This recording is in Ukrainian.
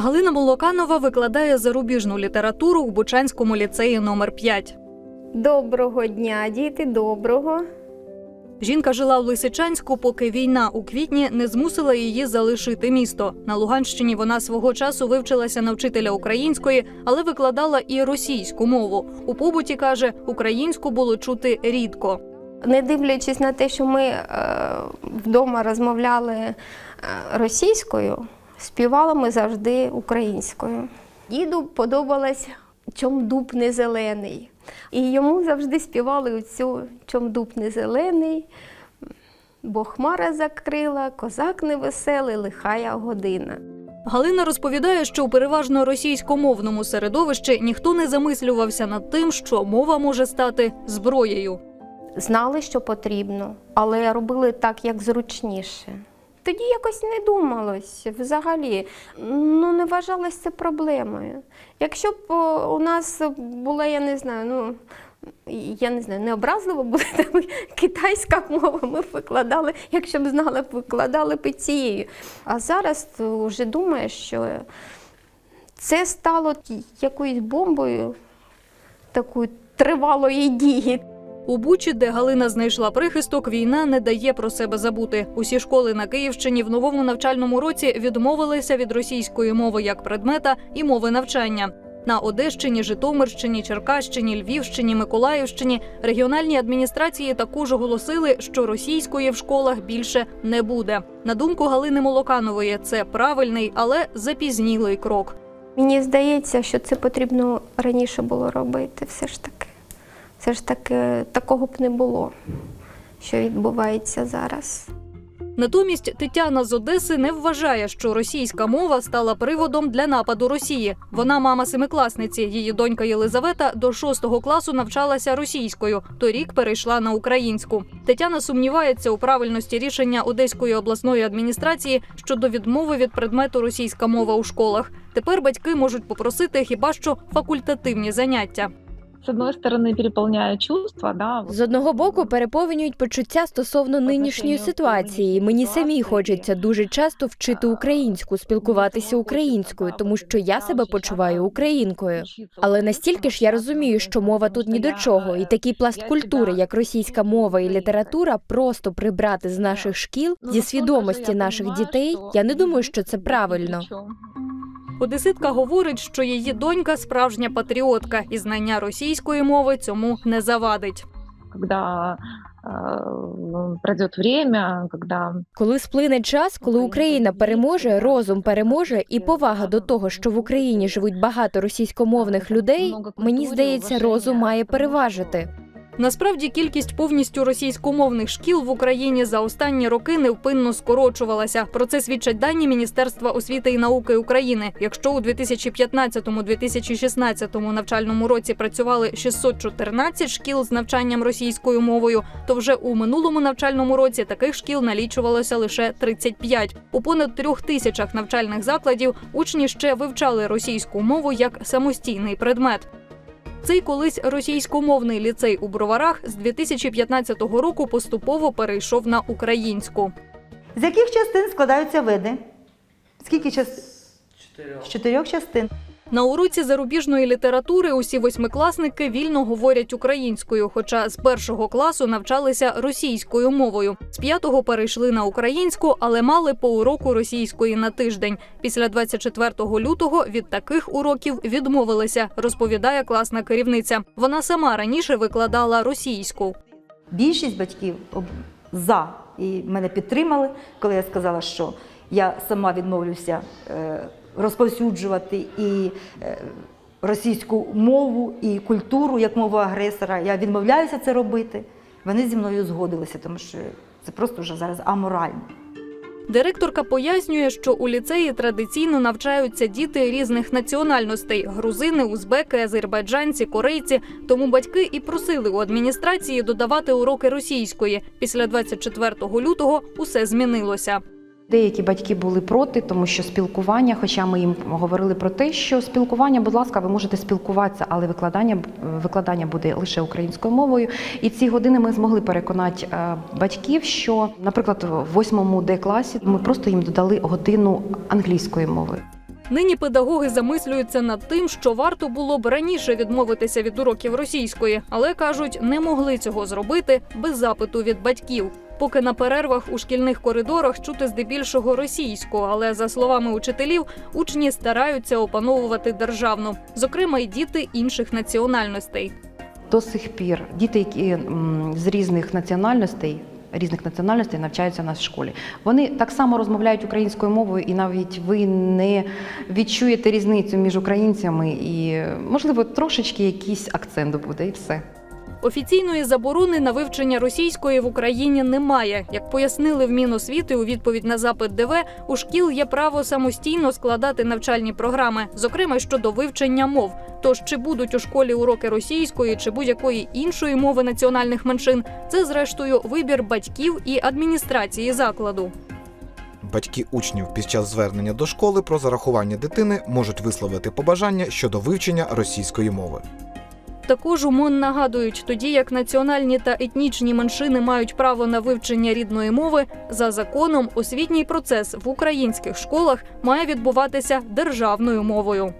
Галина Молоканова викладає зарубіжну літературу у Бучанському ліцеї номер 5 Доброго дня, діти, доброго. Жінка жила в Лисичанську, поки війна у квітні не змусила її залишити місто. На Луганщині вона свого часу вивчилася на вчителя української, але викладала і російську мову. У побуті каже, українську було чути рідко. Не дивлячись на те, що ми е, вдома розмовляли е, російською, співали ми завжди українською. Діду подобалось чом дуб не зелений. І йому завжди співали оцю чом дуб не зелений, бо хмара закрила, козак невеселий, лихая година. Галина розповідає, що у переважно російськомовному середовищі ніхто не замислювався над тим, що мова може стати зброєю. знали, що потрібно, але робили так, як зручніше. Тоді якось не думалось взагалі. Ну, не вважалось це проблемою. Якщо б у нас була, я не знаю, ну. Я не знаю, необразливо буде там китайська мова, ми б викладали, якщо б знали, б викладали б цією. А зараз вже думаєш, що це стало якоюсь бомбою такої тривалої дії. У Бучі, де Галина знайшла прихисток, війна не дає про себе забути. Усі школи на Київщині в новому навчальному році відмовилися від російської мови як предмета і мови навчання. На Одещині, Житомирщині, Черкащині, Львівщині, Миколаївщині регіональні адміністрації також оголосили, що російської в школах більше не буде. На думку Галини Молоканової, це правильний, але запізнілий крок. Мені здається, що це потрібно раніше було робити, все ж таки. Все ж таки такого б не було, що відбувається зараз. Натомість Тетяна з Одеси не вважає, що російська мова стала приводом для нападу Росії. Вона мама семикласниці. Її донька Єлизавета до шостого класу навчалася російською. Торік перейшла на українську. Тетяна сумнівається у правильності рішення Одеської обласної адміністрації щодо відмови від предмету російська мова у школах. Тепер батьки можуть попросити хіба що факультативні заняття. С одной стороны, переполняя чувства, да, З одного боку переповнюють почуття стосовно нинішньої ситуації. Мені самій хочеться дуже часто вчити українську, спілкуватися українською, тому що я себе почуваю українкою. Але настільки ж я розумію, що мова тут ні до чого, і такий пласт культури, як російська мова і література, просто прибрати з наших шкіл зі свідомості наших дітей. Я не думаю, що це правильно. Одеситка говорить, що її донька справжня патріотка, і знання російської мови цьому не завадить. Когда э, пройдет время, когда Коли сплине час, коли Україна переможе, розум переможе, і повага до того, що в Україні живуть багато російськомовних людей, мені здається, розум має переважити. Насправді кількість повністю російськомовних шкіл в Україні за останні роки невпинно скорочувалася. Про це свідчать дані Міністерства освіти і науки України. Якщо у 2015-2016 навчальному році працювали 614 шкіл з навчанням російською мовою, то вже у минулому навчальному році таких шкіл налічувалося лише 35. У понад трьох тисячах навчальних закладів учні ще вивчали російську мову як самостійний предмет. Цей колись російськомовний ліцей у Броварах з 2015 року поступово перейшов на українську. З яких частин складаються види? Скільки частин? З чотирьох частин. На уроці зарубіжної літератури усі восьмикласники вільно говорять українською, хоча з першого класу навчалися російською мовою. З п'ятого перейшли на українську, але мали по уроку російської на тиждень. Після 24 лютого від таких уроків відмовилися, розповідає класна керівниця. Вона сама раніше викладала російську. Більшість батьків за і мене підтримали, коли я сказала, що я сама відмовлюся е, розповсюджувати і е, російську мову, і культуру як мову агресора. Я відмовляюся це робити. Вони зі мною згодилися, тому що це просто вже зараз аморально. Директорка пояснює, що у ліцеї традиційно навчаються діти різних національностей: грузини, узбеки, азербайджанці, корейці. Тому батьки і просили у адміністрації додавати уроки російської. Після 24 лютого усе змінилося. Деякі батьки були проти, тому що спілкування, хоча ми їм говорили про те, що спілкування, будь ласка, ви можете спілкуватися, але викладання, викладання буде лише українською мовою. І ці години ми змогли переконати е, батьків, що, наприклад, в 8 Д класі ми просто їм додали годину англійської мови. Нині педагоги замислюються над тим, що варто було б раніше відмовитися від уроків російської, але кажуть, не могли цього зробити без запиту від батьків. Поки на перервах у шкільних коридорах чути здебільшого російську, але за словами учителів, учні стараються опановувати державну, зокрема й діти інших національностей. До сих пір діти, які з різних національностей. Різних національностей навчаються нас в школі. Вони так само розмовляють українською мовою, і навіть ви не відчуєте різницю між українцями, і можливо трошечки якийсь акцент буде, і все. Офіційної заборони на вивчення російської в Україні немає. Як пояснили в Міносвіти у відповідь на запит ДВ, у шкіл є право самостійно складати навчальні програми, зокрема щодо вивчення мов. Тож чи будуть у школі уроки російської чи будь-якої іншої мови національних меншин, це зрештою вибір батьків і адміністрації закладу. Батьки учнів під час звернення до школи про зарахування дитини можуть висловити побажання щодо вивчення російської мови. Також УМОН нагадують, тоді як національні та етнічні меншини мають право на вивчення рідної мови, за законом освітній процес в українських школах має відбуватися державною мовою.